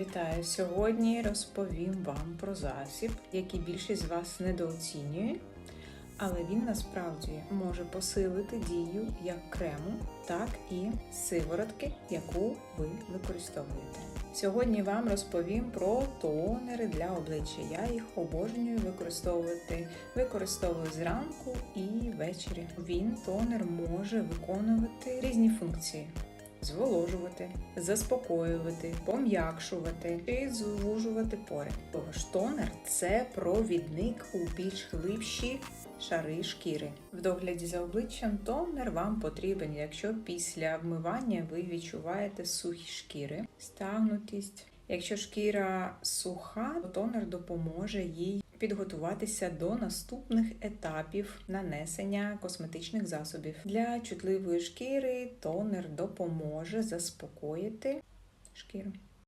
Вітаю! Сьогодні розповім вам про засіб, який більшість з вас недооцінює, але він насправді може посилити дію як крему, так і сиворотки, яку ви використовуєте. Сьогодні вам розповім про тонери для обличчя. Я їх обожнюю використовувати. Використовую зранку і ввечері. Він тонер може виконувати різні функції зволожувати, заспокоювати, пом'якшувати і звужувати пори. Тож тонер це провідник у більш глибші шари шкіри. В догляді за обличчям тонер вам потрібен, якщо після вмивання ви відчуваєте сухі шкіри, стагнутість. Якщо шкіра суха, то тонер допоможе їй підготуватися до наступних етапів нанесення косметичних засобів. Для чутливої шкіри тонер допоможе заспокоїти шкіру.